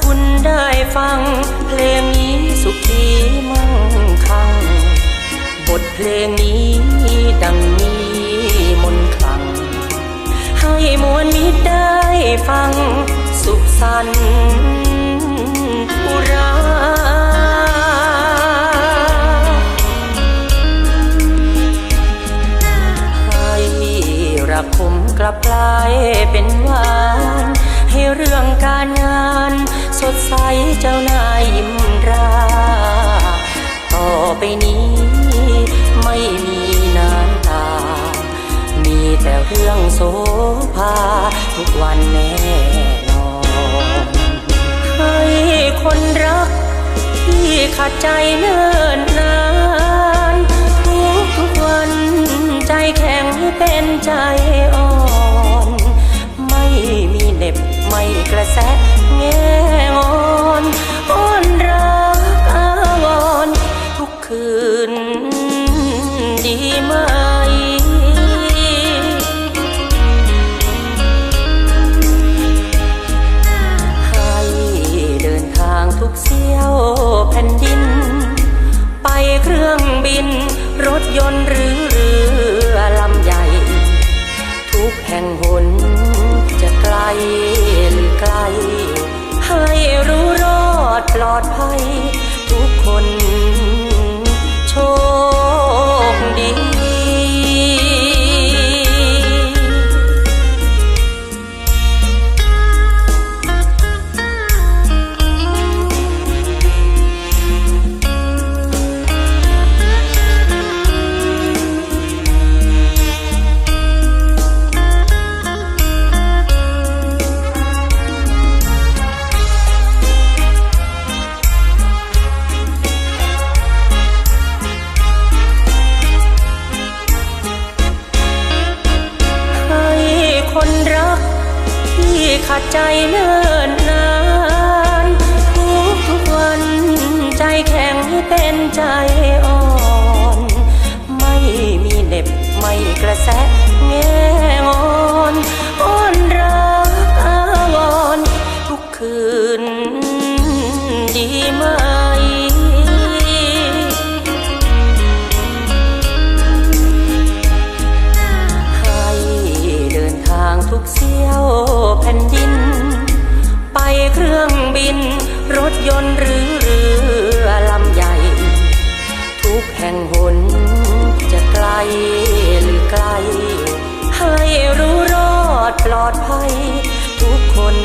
คุณได้ฟัง เพลงนี้สุขีมั่งคั่งบทเพลงนี้ดังมีมนต์ขลัง ให้มวลมิตรได้ฟัง สุขสันต์อุราให้รักคมกลับกลายเป็นหวาน ให้เรื่องการงาน สดใสเจ้านายยิ้มราต่อไปนี้ไม่มีน้ำตา มีแต่เรื่องโสภาทุกวันแน่นอนให้คนรักที่ขัดใจเนิ่นนานทุกทุกวันใจแข็งเป็นใจอ่อน ยนต์หรือเรือลำใหญ่ ทุกแห่งหนจะไกลหรือไกล ให้รู้รอดปลอดภัยทุกคน ใจเนิ่นนานทุกทุกวันใจแข็งเป็นใจอ่อน ไม่มีเหน็บไม่กระแสะแง่ ถยนต์หรือเรือลำใหญ่ ทุกแห่งหนจะไกลหรือไกล ให้รู้รอดปลอดภัยทุกคน